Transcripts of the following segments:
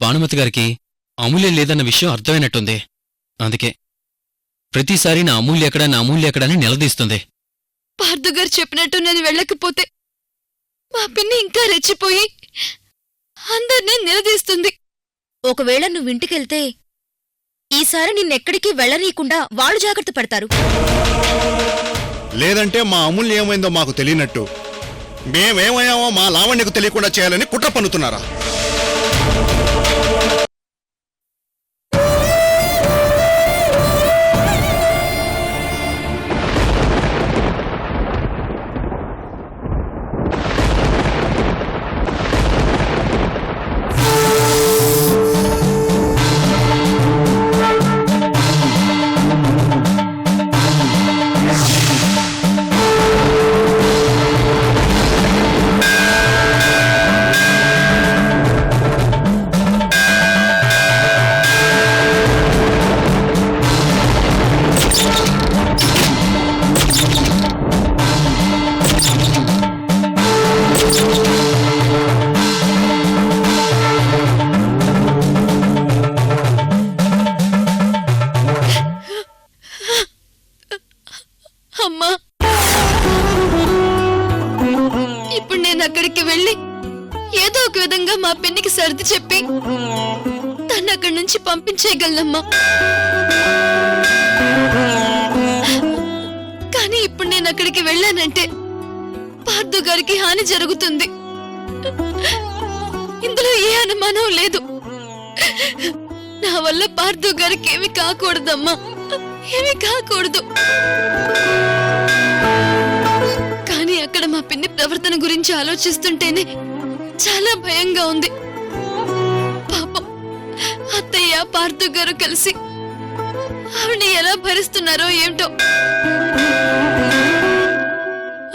భానుమతి గారికి అమూల్యం లేదన్న విషయం అర్థమైనట్టుంది. అందుకే ప్రతిసారి నా అమూల్య ఎక్కడా నా అమూల్య ఎక్కడా అని నిలదీస్తుంది. పార్థు గారు చెప్పినట్టు నేను వెళ్ళకపోతే మా పిన్ని ఇంకా రెచ్చిపోయి అందర్నీ నిలదీస్తుంది. ఒకవేళ నువ్వింటికెళ్తే ఈసారి నిన్నెక్కడికి వెళ్ళనీయకుండా వాళ్ళు జాగ్రత్త పడతారు. లేదంటే మా అమూల్య ఏమైందో మాకు తెలియనట్టు. మేమేమయ్యామో మా లావణ్యకు తెలియకుండా చేయాలని కుట్ర పన్నుతున్నారా? వెళ్ళి ఏదో ఒక విధంగా మా పిన్నికి సర్ది చెప్పి తను అక్కడి నుంచి పంపించేయగలనమ్మా. కానీ ఇప్పుడు నేను అక్కడికి వెళ్ళానంటే పార్థు గారికి హాని జరుగుతుంది. ఇందులో ఏ అనుమానం లేదు. నా వల్ల పార్థు గారికి ఏమి కాకూడదమ్మా. ఏమి కాకూడదు. అక్కడ మా పిన్ని ప్రవర్తన గురించి ఆలోచిస్తుంటేనే చాలా భయంగా ఉంది. పాపం అత్తయ్య పార్థు గారు కలిసి ఆవిడని ఎలా భరిస్తున్నారో ఏమిటో.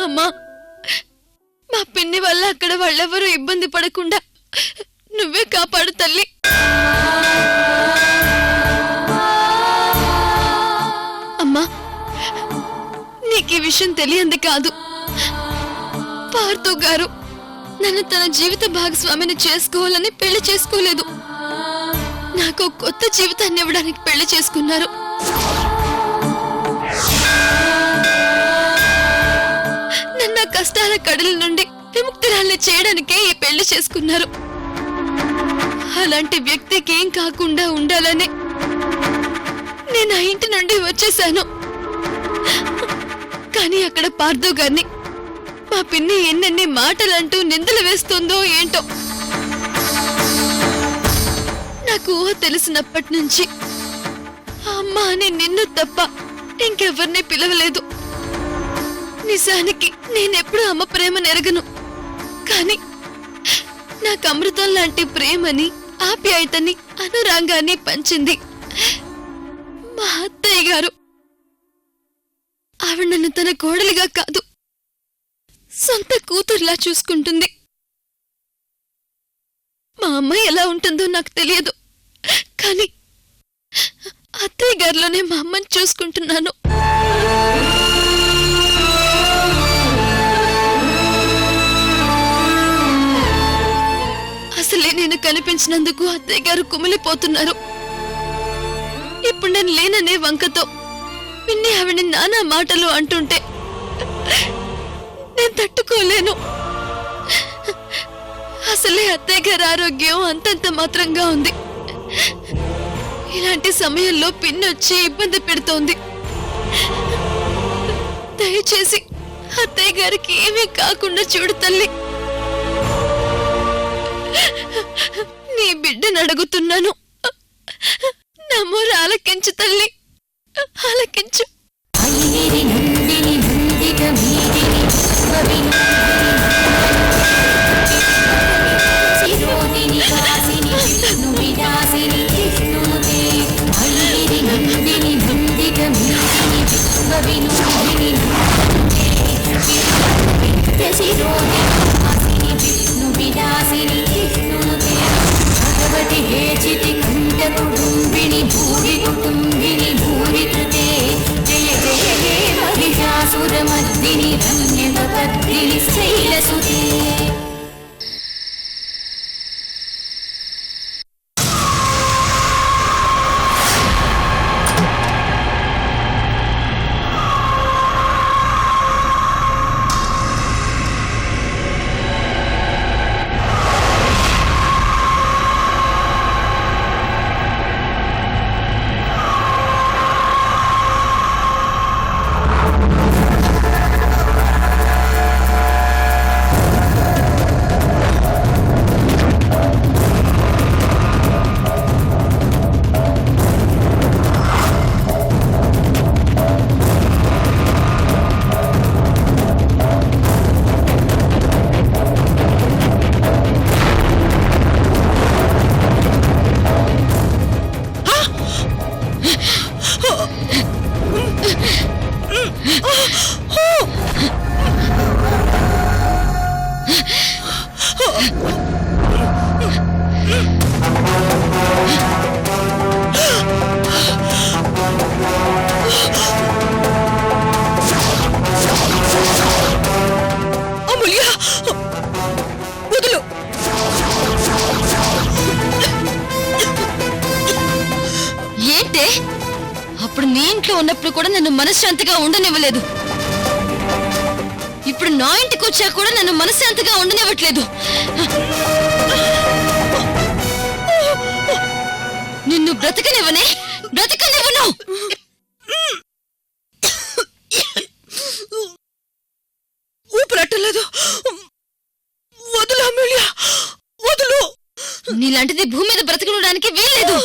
అమ్మా మా పిన్ని వల్ల అక్కడ వాళ్ళెవరూ ఇబ్బంది పడకుండా నువ్వే కాపాడు తల్లి. అమ్మా నీకు ఈ విషయం తెలియంది కాదు. పార్థు గారు. నన్ను తన జీవిత భాగస్వామిని చేసుకోవాలని పెళ్ళి చేసుకోలేదు. నాకు కొత్త జీవితాన్ని ఇవ్వడానికి పెళ్ళి చేసుకున్నారు. నన్ను కష్టాల కడల నుండి విముక్తురాల్ని చేయడానికే ఈ పెళ్ళి చేసుకున్నారు. అలాంటి వ్యక్తికి ఏం కాకుండా ఉండాలని నేను ఆ ఇంటి నుండి వచ్చేశాను. కానీ అక్కడ పార్థు గారిని మా పిన్ని ఎన్నెన్ని మాటలంటూ నిందలు వేస్తుందో ఏంటో. నాకు ఊహ తెలిసినప్పటి నుంచి అమ్మ అని నిన్ను తప్ప ఇంకెవరిని పిలవలేదు. నిజానికి నేనెప్పుడు అమ్మ ప్రేమ నెరగను కానీ నాకు అమృతం లాంటి ప్రేమని ఆప్యాయతని అనురాంగాన్ని పంచింది మా అత్తయ్య గారు. ఆవిడ నన్ను తన కోడలిగా కాదు సొంత కూతుర్లా చూసుకుంటుంది. మా అమ్మ ఎలా ఉంటుందో నాకు తెలియదు. కానీ అత్తయ్య గారిలోనే మా అమ్మని చూసుకుంటున్నాను. అసలే నేను కనిపించినందుకు అత్తయ్య గారు కుమిలిపోతున్నారు. ఇప్పుడు నేను లేననే వంకతో పిన్ని ఆవిడ నానా మాటలు అంటుంటే నేను తట్టుకోలేను. అసలే అత్తయ్య గారి ఆరోగ్యం అంతంత మాత్రంగా ఉంది. ఇలాంటి సమయంలో పిన్ని వచ్చి ఇబ్బంది పెడుతోంది. దయచేసి అత్తయ్య గారికి ఏమీ కాకుండా చూడు తల్లి. నీ బిడ్డను అడుగుతున్నాను. నమ్మోరు ఆలకించు తల్లి. ఆలకించు. నందిని నందిత మీ శిరోదిని వాసిని విష్ణు విలాసిని విష్ణుదే ఐగిరి నందిని నందిత అప్పుడు నీ ఇంట్లో ఉన్నప్పుడు కూడా నన్ను మనశ్శాంతిగా ఉండనివ్వలేదు. ఇప్పుడు నా ఇంటికి వచ్చా కూడా నన్ను మనశ్శాంతిగా ఉండనివ్వట్లేదు. నిన్ను బ్రతకనివ్వనే బ్రతకనివ్వను! ఊపిరట్టలేదు వదులు అమూల్య వదులు! నీలాంటిది భూమి మీద బ్రతకడానికి వీల్లేదు.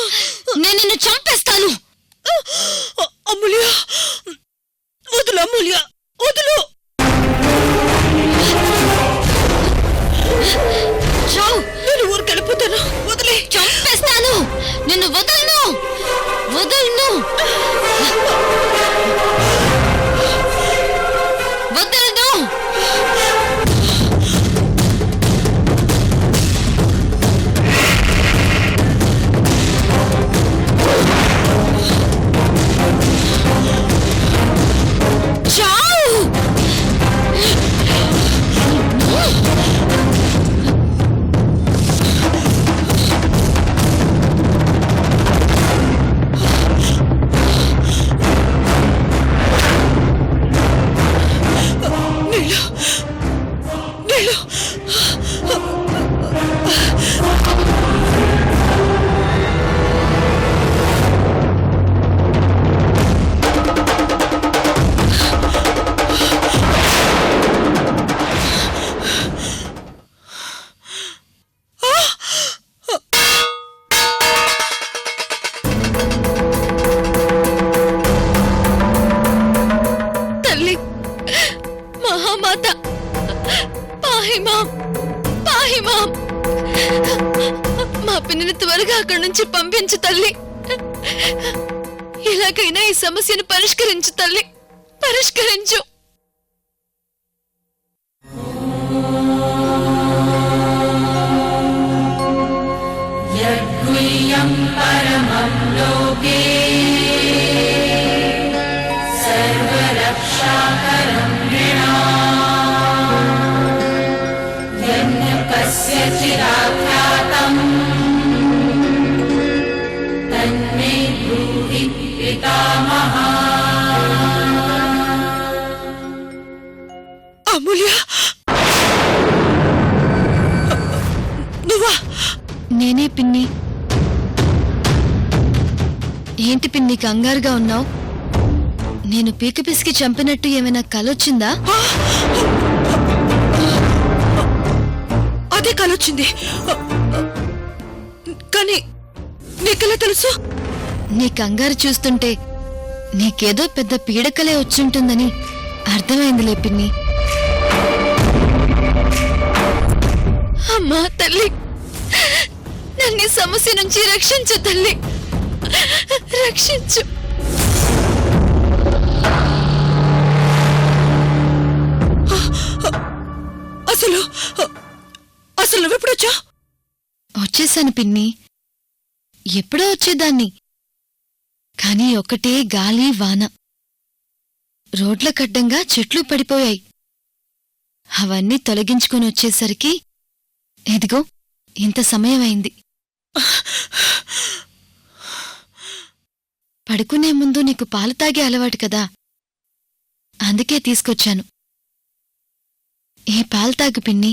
నేను నిన్ను చంపేస్తాను. అమూల్య వదులు అమూల్య వదులు చావు ఎలాగైనా ఈ సమస్యను పరిష్కరించు తల్లి. పరిష్కరించు. అమూల్య ఏంటి పిన్ని కంగారుగా ఉన్నావు? నేను పీక పిసికి చంపినట్టు ఏమైనా కలొచ్చిందా? అదే కలొచ్చింది. కానీ నీకెలా తెలుసు? నీ కంగారు చూస్తుంటే నీకేదో పెద్ద పీడకలే వచ్చుంటుందని అర్థమైందిలే పిన్ని. అమ్మా తల్లి నన్ను సమస్య నుంచి రక్షించు తల్లి. రక్షించు. అసలు అసలు నువ్వెప్పుడొచ్చా? వచ్చేసాను పిన్ని. ఎప్పుడో వచ్చేదాన్ని. కానీ ఒకటే గాలి వాన. రోడ్ల కడ్డంగా చెట్లు పడిపోయాయి. అవన్నీ తొలగించుకొని వచ్చేసరికి ఇదిగో ఇంత సమయం అయింది పడుకునే ముందు నీకు పాలు తాగే అలవాటు కదా. అందుకే తీసుకొచ్చాను. ఏ పాలు తాగు పిన్ని?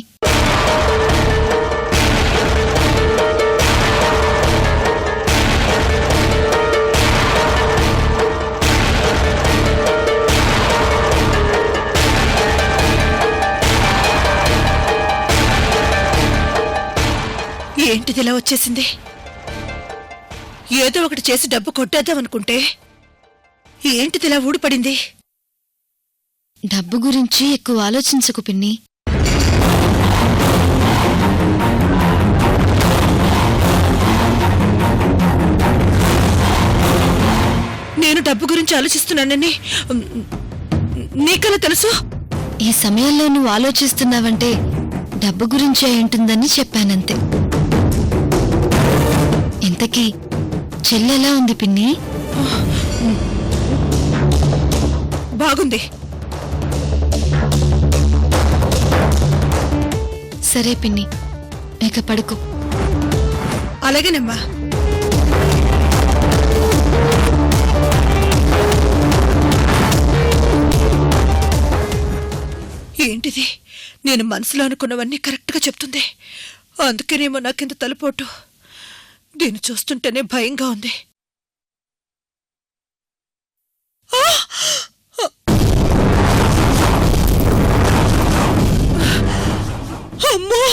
ఏంటిదిలా వచ్చేసింది? ఏదో ఒకటి చేసి డబ్బు కొట్టేద్దామనుకుంటే ఏంటిది ఇలా ఊడిపడింది? డబ్బు గురించి ఎక్కువ ఆలోచించకు పిన్ని. నేను డబ్బు గురించి ఆలోచిస్తున్నానని నీకెలా తెలుసు? ఈ సమయంలో నువ్వు ఆలోచిస్తున్నావంటే డబ్బు గురించి అయి ఉంటుందని చెప్పానంతే. ఇంతకీ చెల్లెలా ఉంది పిన్ని? బాగుంది. సరే పిన్ని ఇక పడుకో. అలాగేనమ్మా. ఏంటిది? నేను మనసులో అనుకున్నవన్నీ కరెక్ట్గా చెప్తుంది. అందుకేనేమో నాకింత తలపోటు. దీన్ని చూస్తుంటేనే భయంగా ఉంది. అమ్మో!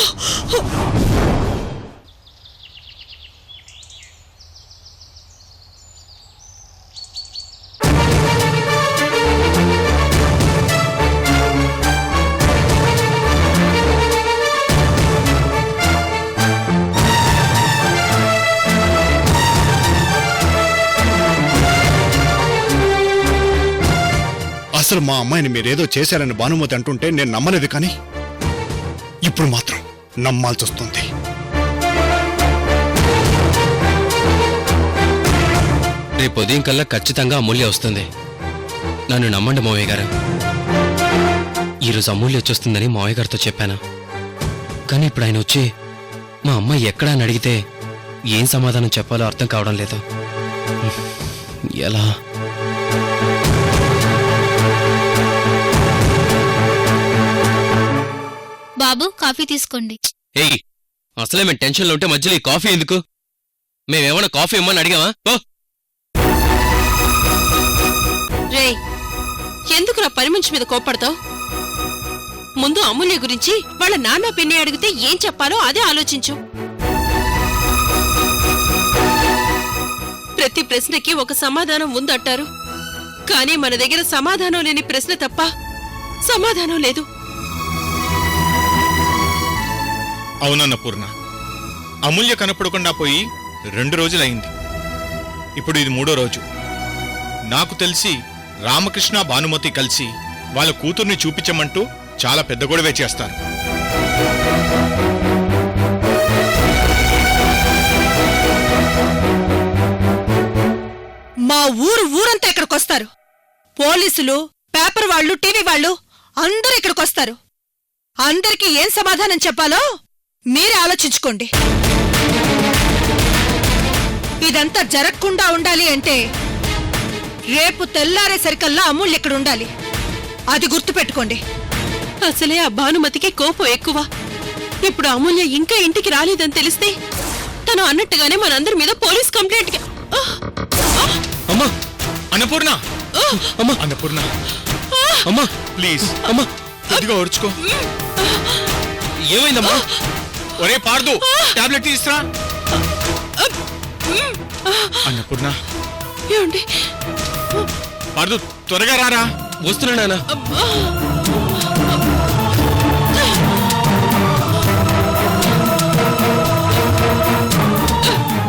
అసలు మా అమ్మాయిని మీరేదో చేశారని భానుమతి అంటుంటే నేను నమ్మలేదు కానీ ఇప్పుడు మాత్రం నమ్మాల్సి వస్తుంది. రేపు ఉదయం కల్లా ఖచ్చితంగా అమూల్య వస్తుంది. నన్ను నమ్మండి మావయ్య గారు. ఈరోజు అమూల్య వచ్చేస్తుందని మావయ్య గారితో చెప్పాను. కానీ ఇప్పుడు ఆయన వచ్చి మా అమ్మాయి ఎక్కడా అని అడిగితే ఏం సమాధానం చెప్పాలో అర్థం కావడం లేదు. ఎలా? బాబు కాఫీ తీసుకోండి. ఏయ్ అసలే మేము టెన్షన్లో ఉంటే మధ్యలో ఈ కాఫీ ఎందుకు? మేమేమన్నా కాఫీ ఇమ్మని అడిగామా? ఓ రే ఎందుకు నా పని మనిషి మీద కోప్పడతావు? ముందు అమూల్య గురించి వాళ్ళ నాన్న పిన్ని అడిగితే ఏం చెప్పాలో అదే ఆలోచించు. ప్రతి ప్రశ్నకి ఒక సమాధానం ఉందంటారు. కానీ మన దగ్గర సమాధానం లేని ప్రశ్న తప్ప సమాధానం లేదు. అవునన్న పూర్ణ. అమూల్య కనపడకుండా పోయి రెండు రోజులైంది ఇప్పుడు ఇది మూడో రోజు. నాకు తెలిసి రామకృష్ణ భానుమతి కలిసి వాళ్ళ కూతుర్ని చూపించమంటూ చాలా పెద్ద గొడవే చేస్తారు. మా ఊరు ఊరంతా ఇక్కడికి వస్తారు పోలీసులు పేపర్ వాళ్ళు టీవీ వాళ్ళు అందరూ ఇక్కడికి వస్తారు అందరికీ ఏం సమాధానం చెప్పాలో మీరే ఆలోచించుకోండి. ఇదంతా జరగకుండా ఉండాలి అంటే రేపు తెల్లారేసరికల్లా అమూల్య ఇక్కడ ఉండాలి. అది గుర్తుపెట్టుకోండి. అసలే ఆ భానుమతికి కోపం ఎక్కువ. ఇప్పుడు అమూల్య ఇంకా ఇంటికి రాలేదని తెలిస్తే తను అన్నట్టుగానే మనందరి మీద పోలీస్ కంప్లైంట్! అమ్మా! అన్నపూర్ణ! అమ్మా! అన్నపూర్ణ! అమ్మా! ప్లీజ్! అమ్మా! కొద్దిగా ఓర్చుకో. ఏమైందమ్మా? ఒరే పార్దు టాబ్లెట్ తీసురా అన్నపూర్ణ ఏమండి? పార్దు త్వరగా రారా. వస్తున్నా నాన్న.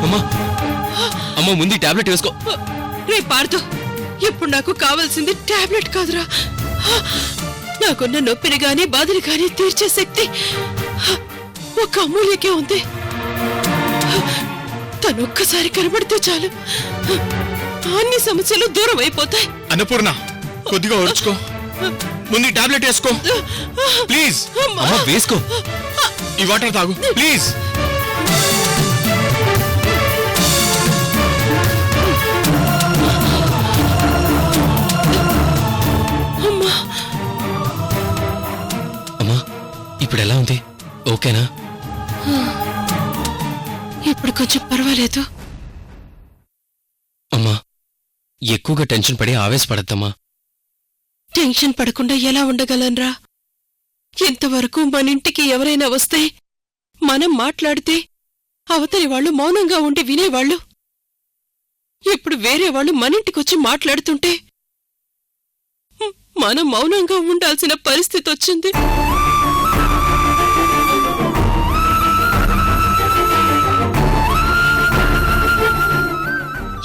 అమ్మా. అమ్మా ముందు టాబ్లెట్ వేసుకో. రే పార్దు ఇప్పుడు నాకు కావాల్సింది టాబ్లెట్ కాదురా. నాకున్న నొప్పిని గాని బాధని గాని తీర్చే శక్తి. ఒక అమూల్యకే ఉంది. తను ఒక్కసారి కనబడితే చాలు. అన్ని సమస్యలు దూరం అయిపోతాయి. అన్నపూర్ణ కొద్దిగా ఓర్చుకో. ముందు టాబ్లెట్ వేసుకో. ప్లీజ్. అమ్మా. వేసుకో. ఈ వాటర్ తాగు. ప్లీజ్. అమ్మా. ఇప్పుడు ఎలా ఉంది? ఓకేనా? ఇప్పుడు కొంచెం పర్వాలేదు. అమ్మా ఎక్కువగా టెన్షన్ పడి ఆవేశపడద్దమ్మా. టెన్షన్ పడకుండా ఎలా ఉండగలనరా? ఇంతవరకు మన ఇంటికి ఎవరైనా వస్తే మనం మాట్లాడితే అవతలి వాళ్ళు మౌనంగా ఉండి వినేవాళ్ళు. ఇప్పుడు వేరే వాళ్ళు మన ఇంటికొచ్చి మాట్లాడుతుంటే మనం మౌనంగా ఉండాల్సిన పరిస్థితి వచ్చింది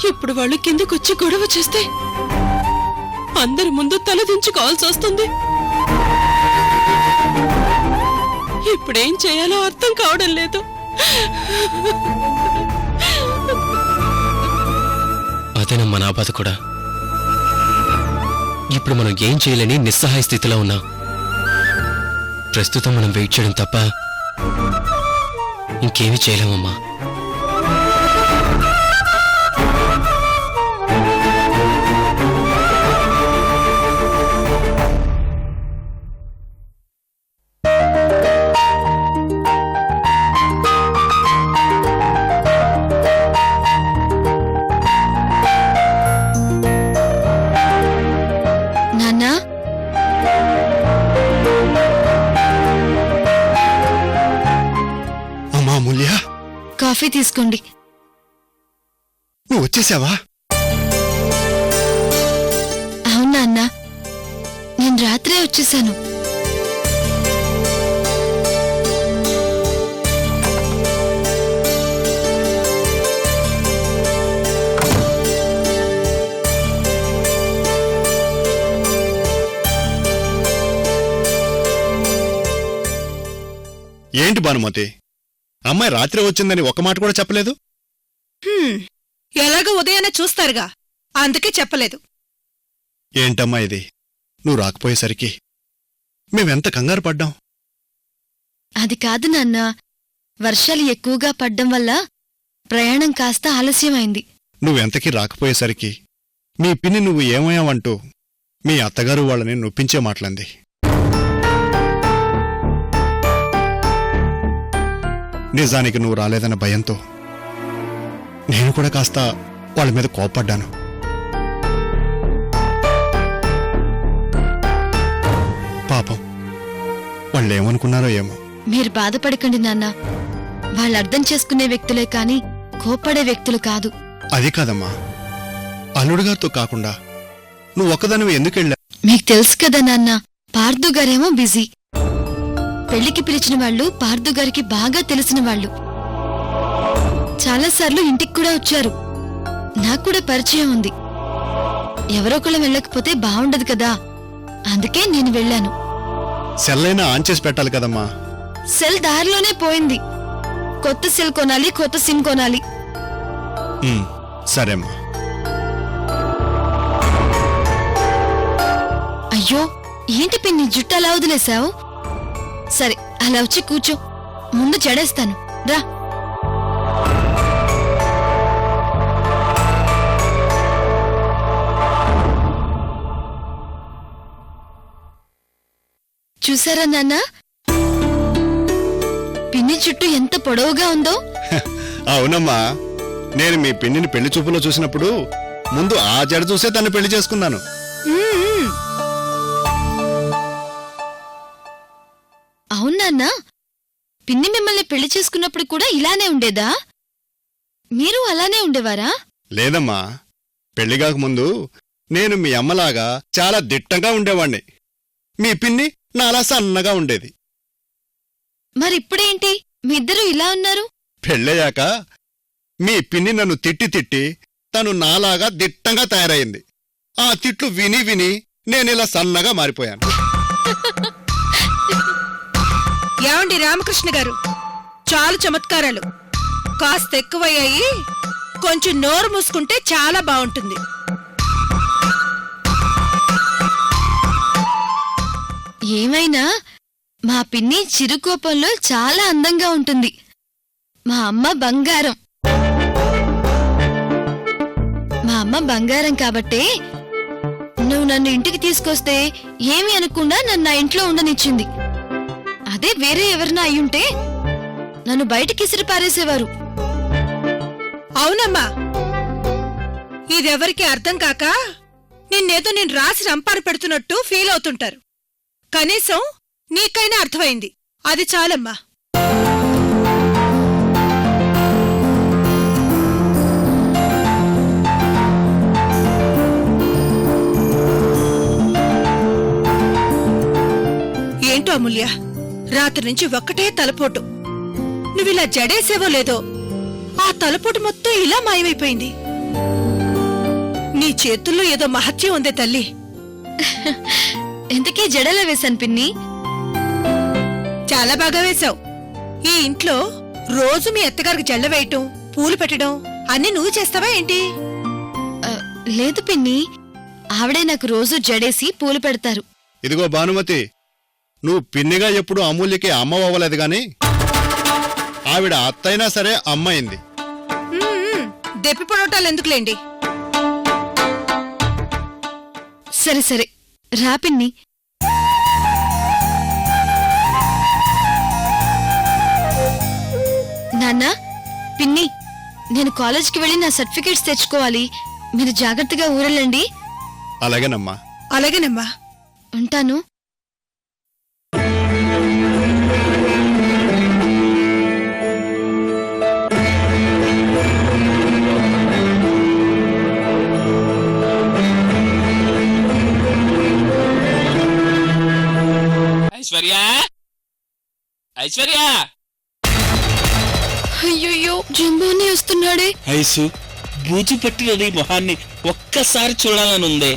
ఇప్పుడు వాళ్ళు కిందకొచ్చి గొడవ చేస్తే అందరి ముందు తలదించుకోవాల్సి వస్తుంది. ఇప్పుడేం చేయాలో అర్థం కావడం లేదు. అదేనమ్మా నా బాధ కూడా. ఇప్పుడు మనం ఏం చేయలేని నిస్సహాయ స్థితిలో ఉన్నాం. ప్రస్తుతం మనం వెయిట్ చేయడం తప్ప ఇంకేమీ చేయలేమమ్మా. కాఫీ తీసుకోండి. నువ్వు వచ్చేసావా? అవునా అన్నా? నేను రాత్రే వచ్చేసాను. ఏంటి భానుమతి? అమ్మాయి రాత్రి వచ్చిందని ఒక మాట కూడా చెప్పలేదు? ఎలాగో ఉదయాన్నే చూస్తారుగా. అందుకే చెప్పలేదు. ఏంటమ్మా ఇది? నువ్వు రాకపోయేసరికి మేమెంత కంగారు పడ్డాం? అది కాదు నాన్న. వర్షాలు ఎక్కువగా పడ్డం వల్ల ప్రయాణం కాస్త ఆలస్యమైంది. నువ్వెంతకీ రాకపోయేసరికి మీ పిన్ని నువ్వు ఏమయ్యావంటూ మీ అత్తగారు వాళ్ళని నొప్పించే మాటలంది. నిజానికి నువ్వు రాలేదన్న భయంతో నేను కూడా కాస్త వాళ్ళ మీద కోప్పడ్డాను పాపం వాళ్ళేమనుకున్నారో ఏమో. మీరు బాధపడకండి నాన్న. వాళ్ళు అర్థం చేసుకునే వ్యక్తులే కాని కోప్పడే వ్యక్తులు కాదు. అది కాదమ్మా. అల్లుడుగారితో కాకుండా నువ్వు ఒక్కదానివి ఎందుకు వెళ్ళా మీకు తెలుసు కదా నాన్న పార్థు గారేమో బిజీ. పెళ్ళికి పిలిచిన వాళ్ళు పార్థు గారికి బాగా తెలిసిన వాళ్ళు. చాలాసార్లు ఇంటికి కూడా వచ్చారు. నాకు కూడా పరిచయం ఉంది. ఎవరొకళ్ళు వెళ్ళకపోతే బాగుండదు కదా. అందుకే నేను వెళ్ళాను. ఆన్ చేసి పెట్టాలి కదమ్మా. సెల్ దారిలోనే పోయింది. కొత్త సెల్ కొనాలి కొత్త సిమ్ కొనాలి. ఉమ్, సరేమ్మా అయ్యో ఏంటి పిన్ని జుట్టు అలా వదిలేశావు? సరే అలా వచ్చి కూర్చో. ముందు చెడేస్తాను. రా. చూసారా నాన్న? పిన్ని చుట్టూ ఎంత పొడవుగా ఉందో. అవునమ్మా నేను మీ పిన్నిని పెళ్ళి చూపులో చూసినప్పుడు ముందు ఆ జడ చూసే తను పెళ్ళి చేసుకున్నాను. అవునా? పిన్ని మిమ్మల్ని పెళ్ళి చేసుకున్నప్పుడు కూడా ఇలానే ఉండేదా? మీరు అలానే ఉండేవారా? లేదమ్మా. పెళ్ళిగాక ముందు నేను మీ అమ్మలాగా చాలా దిట్టంగా ఉండేవాణ్ణి. మీ పిన్ని నాలా సన్నగా ఉండేది. మరిప్పుడేంటి? మీ ఇద్దరు ఇలా ఉన్నారు? పెళ్ళయ్యాక మీ పిన్ని నన్ను తిట్టి తిట్టి తను నాలాగా దిట్టంగా తయారైంది. ఆ తిట్లు విని విని నేనిలా సన్నగా మారిపోయాను. రామకృష్ణ గారు. చాలు చమత్కారాలు. కాస్త ఎక్కువయ్యాయి. కొంచెం నోరు మూసుకుంటే చాలా బాగుంటుంది. ఏమైనా? మా పిన్ని చిరుకోపంలో చాలా అందంగా ఉంటుంది. మా అమ్మ బంగారం. మా అమ్మ బంగారం కాబట్టే నువ్వు నన్ను ఇంటికి తీసుకొస్తే ఏమి అనకుండా నన్ను నా ఇంట్లో ఉండనిచ్చింది. అదే వేరే ఎవరినా అయ్యుంటే నన్ను బయటికి ఇసిరి పారేసేవారు. అవునమ్మా. ఇదెవరికి అర్థం కాక నిన్నేదో నేను రాసి రంపారు పెడుతున్నట్టు ఫీల్ అవుతుంటారు. కనీసం నీకైనా అర్థమైంది. అది చాలమ్మా. ఏంటో అమూల్య? రాత్రి నుంచి ఒక్కటే తలపోటు. నువ్విలా జడేసేవో లేదో ఆ తలపోటు మొత్తం ఇలా మాయమైపోయింది. నీ చేతుల్లో ఏదో మహత్యం ఉందే తల్లి. ఇంతకీ జడలో వేశాను పిన్ని? చాలా బాగా వేశావు. ఈ ఇంట్లో రోజు మీ అత్తగారికి జల్ల వేయటం పూలు పెట్టడం అన్ని నువ్వు చేస్తావా ఏంటి? లేదు పిన్ని. ఆవిడే నాకు రోజు జడేసి పూలు పెడతారు. ఇదిగో భానుమతి నువ్వు పిన్నిగా ఎప్పుడు అమూల్యకి అమ్మ అవ్వలేదు గాని ఆవిడ అత్తైనా సరే అమ్మైంది దెప్పి పొడవటాలు ఎందుకులేండి? సరే సరే. రా పిన్ని. నాన్న పిన్ని నేను కాలేజ్కి వెళ్ళి నా సర్టిఫికేట్స్ తెచ్చుకోవాలి. మీరు జాగ్రత్తగా ఊరెళ్ళండి. అలాగేనమ్మా. అలాగేనమ్మా. ఉంటాను. ఐశ్వర్య? ఐశ్వర్య? అయ్యో జంబోనే వస్తున్నాడే. ఐసు బూజు పట్టిన మొహాన్ని ఒక్కసారి చూడాలనుందే.